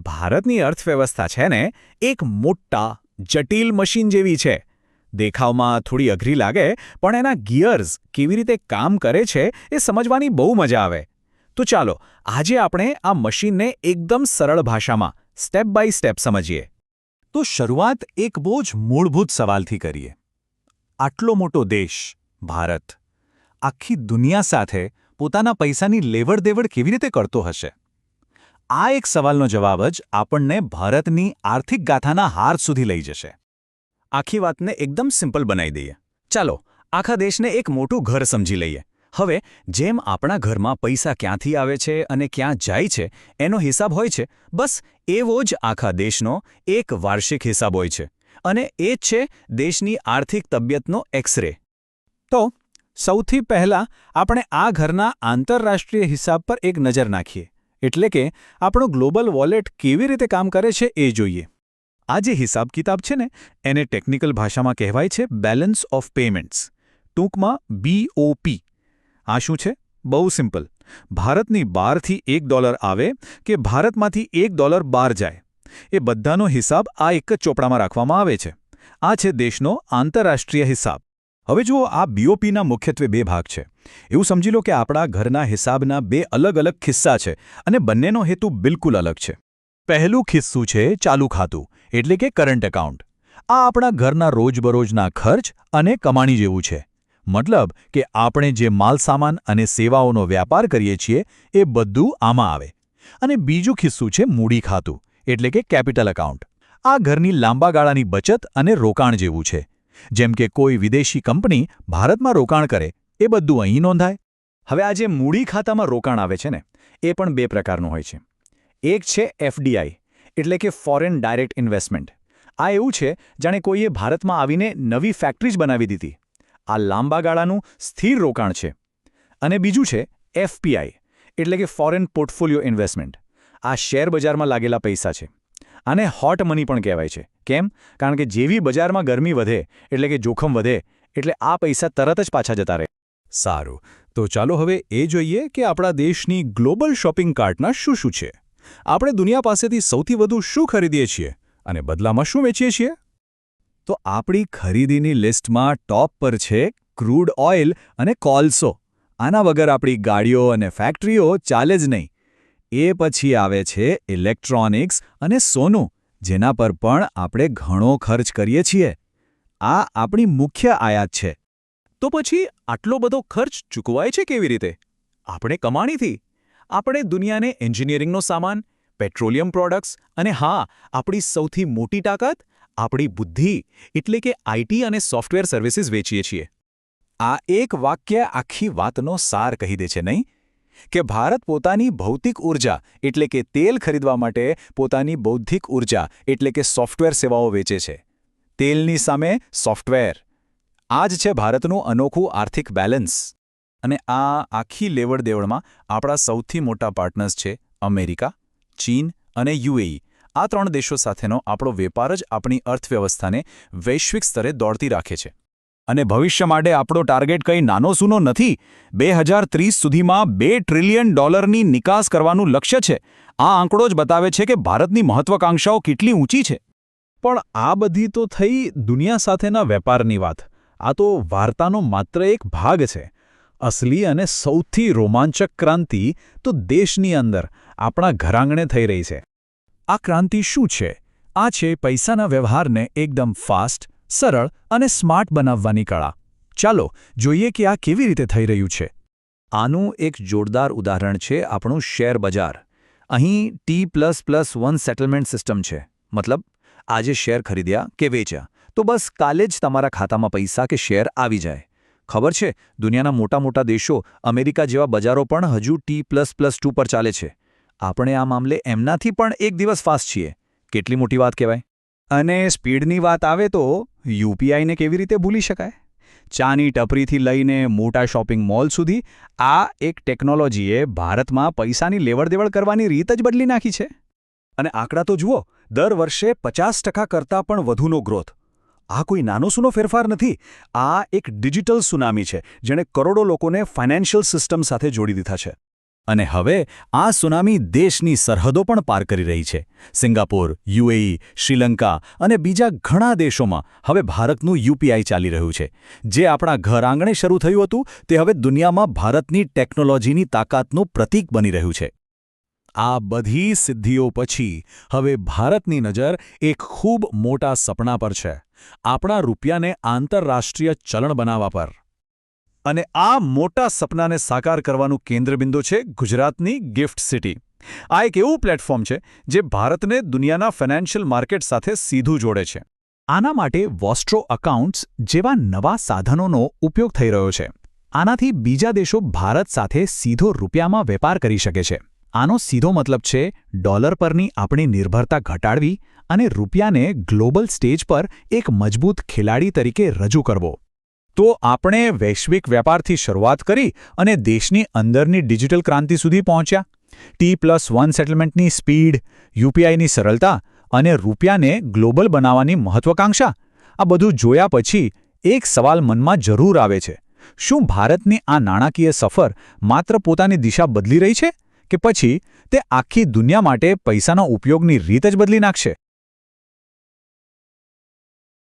ભારતની અર્થવ્યવસ્થા છે ને, એક મોટા, જટિલ મશીન જેવી છે. દેખાવમાં થોડી અઘરી લાગે, પણ એના ગિયર્સ કેવી રીતે કામ કરે છે એ સમજવાની બહુ મજા આવે. તો ચાલો, આજે આપણે આ મશીનને એકદમ સરળ ભાષામાં, સ્ટેપ બાય સ્ટેપ સમજીએ. તો શરૂઆત એક બહુ જ મૂળભૂત સવાલથી કરીએ. આટલો મોટો દેશ, ભારત, આખી દુનિયા સાથે પોતાના પૈસાની લેવડદેવડ કેવી રીતે કરતો હશે? આ એક સવાલનો જવાબ જ આપણને ભારતની આર્થિક ગાથાના હાર સુધી લઈ જશે. આખી વાતને એકદમ સિમ્પલ બનાવી દઈએ. ચાલો, આખા દેશને એક મોટું ઘર સમજી લઈએ. હવે, જેમ આપણા ઘરમાં પૈસા ક્યાંથી આવે છે અને ક્યાં જાય છે, એનો હિસાબ હોય છે, બસ એવો જ આખા દેશનો એક વાર્ષિક હિસાબ હોય છે. અને એ જ છે દેશની આર્થિક તબિયતનો એક્સરે. તો, સૌથી પહેલા આપણે આ ઘરના આંતરરાષ્ટ્રીય હિસાબ પર એક નજર નાખીએ. એટલે કે આપણું ગ્લોબલ વોલેટ કેવી રીતે કામ કરે છે એ જોઈએ. આ જે હિસાબ કિતાબ છે ને, એને ટેકનિકલ ભાષામાં કહેવાય છે બેલેન્સ ઓફ પેમેન્ટ્સ. ટૂંકમાં બીઓપી આ શું છે? બહુ સિમ્પલ. ભારતની બારથી એક ડોલર આવે કે ભારતમાંથી એક ડોલર બહાર જાય. એ બધાનો હિસાબ આ એક જ ચોપડામાં રાખવામાં આવે છે. આ છે દેશનો આંતરરાષ્ટ્રીય હિસાબ. હવે જુઓ, આ બીઓપીના મુખ્યત્વે બે ભાગ છે. એવું સમજી લો કે આપણા ઘરના હિસાબના બે અલગ અલગ ખિસ્સા છે અને બંનેનો હેતુ બિલકુલ અલગ છે. પહેલું ખિસ્સું છે ચાલુ ખાતું, એટલે કે કરંટ એકાઉન્ટ આ આપણા ઘરના રોજબરોજના ખર્ચ અને કમાણી જેવું છે. મતલબ કે આપણે જે માલસામાન અને સેવાઓનો વ્યાપાર કરીએ છીએ, એ બધું આમાં આવે. અને બીજું ખિસ્સું છે મૂડી ખાતું, એટલે કે કેપિટલ એકાઉન્ટ આ ઘરની લાંબા ગાળાની બચત અને રોકાણ જેવું છે. જેમ કે કોઈ વિદેશી કંપની ભારતમાં રોકાણ કરે, એ બધું અહીં નોંધાય. હવે આ જે મૂડી ખાતામાં રોકાણ આવે છે ને, એ પણ બે પ્રકારનું હોય છે. એક છે એફડીઆઈ, એટલે કે ફોરેન ડાયરેક્ટ ઇન્વેસ્ટમેન્ટ આ એવું છે, જાણે કોઈએ ભારતમાં આવીને નવી ફેક્ટરી જ બનાવી દીધી. આ લાંબા ગાળાનું સ્થિર રોકાણ છે. અને બીજું છે એફપીઆઈ, એટલે કે ફોરેન પોર્ટફોલિયો ઇન્વેસ્ટમેન્ટ આ શેર બજારમાં લાગેલા પૈસા છે. આને હોટ મની પણ કહેવાય છે. કેમ? કારણ કે જેવી બજારમાં ગરમી વધે, એટલે કે જોખમ વધે, એટલે આ પૈસા તરત જ પાછા જતા રહે. સારું. તો ચાલો હવે એ જોઈએ કે આપણા દેશની ગ્લોબલ શોપિંગ કાર્ટના શું શું છે. આપણે દુનિયા પાસેથી સૌથી વધુ શું ખરીદીએ છીએ અને બદલામાં શું વેચીએ છીએ? તો આપણી ખરીદીની લિસ્ટમાં ટોપ પર છે ક્રૂડ ઓઇલ અને કોલસો. આના વગર આપણી ગાડીઓ અને ફેક્ટરીઓ ચાલે જ નહીં. એ પછી આવે છે ઇલેક્ટ્રોનિક્સ અને સોનું, જેના પર પણ આપણે ઘણો ખર્ચ કરીએ છીએ. આ આપણી મુખ્ય આયાત છે. તો પછી આટલો બધો ખર્ચ ચૂકવાય છે કેવી રીતે? આપણે કમાણીથી. આપણે દુનિયાને એન્જિનિયરિંગનો સામાન, પેટ્રોલિયમ પ્રોડક્ટ્સ અને હા, આપણી સૌથી મોટી તાકાત, આપણી બુદ્ધિ, એટલે કે આઈટી અને સોફ્ટવેર સર્વિસીસ વેચીએ છીએ. આ એક વાક્ય આખી વાતનો સાર કહી દે છે, નહીં? કે ભારત પોતાની ભૌતિક ઊર્જા એટલે કે તેલ ખરીદવા માટે પોતાની બૌદ્ધિક ઊર્જા એટલે કે સોફ્ટવેર સેવાઓ વેચે છે. તેલની સામે સોફ્ટવેર. આ જ છે ભારતનું અનોખું આર્થિક બેલેન્સ. અને આ આખી લેવડ દેવડમાં આપણા સૌથી મોટા પાર્ટનર્સ છે અમેરિકા, ચીન અને યુએઈ. આ ત્રણ દેશો સાથેનો આપણો વેપાર જ આપણી અર્થવ્યવસ્થાને વૈશ્વિક સ્તરે દોડતી રાખે છે. અને ભવિષ્ય માટે આપણો ટાર્ગેટ કંઈ નાનો સૂનો નથી. બે હજાર ત્રીસ સુધીમાં બે ટ્રિલિયન ડોલરની નિકાસ કરવાનું લક્ષ્ય છે. આ આંકડો જ બતાવે છે કે ભારતની મહત્વાકાંક્ષાઓ કેટલી ઊંચી છે. પણ આ બધી તો થઈ દુનિયા સાથેના વેપારની વાત. આ તો વાર્તાનો માત્ર એક ભાગ છે. અસલી અને સૌથી રોમાંચક ક્રાંતિ તો દેશની અંદર, આપણા ઘરાંગણે થઈ રહી છે. આ ક્રાંતિ શું છે? આ છે પૈસાના વ્યવહારને એકદમ ફાસ્ટ સરળ અને સ્માર્ટ બનાવવાની કળા. ચાલો જોઈએ કે આ કેવી રીતે થઈ રહ્યું છે. આનું એક જોરદાર ઉદાહરણ છે આપણું શેર બજાર. અહીં T plus plus one settlement system છે. મતલબ, આજે શેર ખરીદ્યા કે વેચ્યા. તો બસ કાલે જ તમારા ખાતામાં પૈસા કે શેર આવી જાય. ખબર છે, દુનિયાના મોટા મોટા દેશો અમેરિકા જેવા બજારો પણ હજુ ટી પ્લસ પ્લસ ટુ પર ચાલે છે. આપણે આ મામલે એમનાથી પણ એક દિવસ ફાસ્ટ છીએ. કેટલી મોટી વાત કહેવાય? અને સ્પીડની વાત આવે તો યુપીઆઈને કેવી રીતે ભૂલી શકાય? ચાની ટપરીથી લઈને મોટા શોપિંગ મોલ સુધી આ એક ટેકનોલોજીએ ભારતમાં પૈસાની લેવડદેવડ કરવાની રીત જ બદલી નાખી છે. અને આંકડા તો જુઓ, દર વર્ષે પચાસ ટકા કરતાં પણ વધુનો ગ્રોથ. આ કોઈ નાનો સૂનો ફેરફાર નથી, આ એક ડિજિટલ સુનામી છે, જેણે કરોડો લોકોને ફાઇનાન્શિયલ સિસ્ટમ સાથે જોડી દીધા છે. અને હવે આ સુનામી દેશની સરહદો પણ પાર કરી રહી છે. સિંગાપોર, યુએઈ, શ્રીલંકા અને બીજા ઘણા દેશોમાં હવે ભારતનું યુપીઆઈ ચાલી રહ્યું છે. જે આપણા ઘર આંગણે શરૂ થયું હતું, તે હવે દુનિયામાં ભારતની ટેકનોલોજીની તાકાતનું પ્રતીક બની રહ્યું છે. આ બધી સિદ્ધિઓ પછી હવે ભારતની નજર એક ખૂબ મોટા સપના પર છે. આપણા રૂપિયાને આંતરરાષ્ટ્રીય ચલણ બનાવવા પર. અને આ મોટા સપનાને સાકાર કરવાનું કેન્દ્રબિંદુ છે ગુજરાતની ગિફ્ટ સિટી. આ એક એવું પ્લેટફોર્મ છે જે ભારતને દુનિયાના ફાઇનાન્શિયલ માર્કેટ સાથે સીધું જોડે છે. આના માટે વોસ્ટ્રો અકાઉન્ટ્સ જેવા નવા સાધનોનો ઉપયોગ થઈ રહ્યો છે. આનાથી બીજા દેશો ભારત સાથે સીધો રૂપિયામાં વેપાર કરી શકે છે. આનો સીધો મતલબ છે ડોલર પરની આપણી નિર્ભરતા ઘટાડવી અને રૂપિયાને ગ્લોબલ સ્ટેજ પર એક મજબૂત ખેલાડી તરીકે રજૂ કરવો. તો આપણે વૈશ્વિક વેપારથી શરૂઆત કરી અને દેશની અંદરની ડિજિટલ ક્રાંતિ સુધી પહોંચ્યા. ટી પ્લસ વન સેટલમેન્ટની સ્પીડ યુપીઆઈની સરળતા અને રૂપિયાને ગ્લોબલ બનાવવાની મહત્વાકાંક્ષા, આ બધું જોયા પછી એક સવાલ મનમાં જરૂર આવે છે. શું ભારતની આ નાણાકીય સફર માત્ર પોતાની દિશા બદલી રહી છે કે પછી તે આખી દુનિયા માટે પૈસાના ઉપયોગની રીત જ બદલી નાખશે?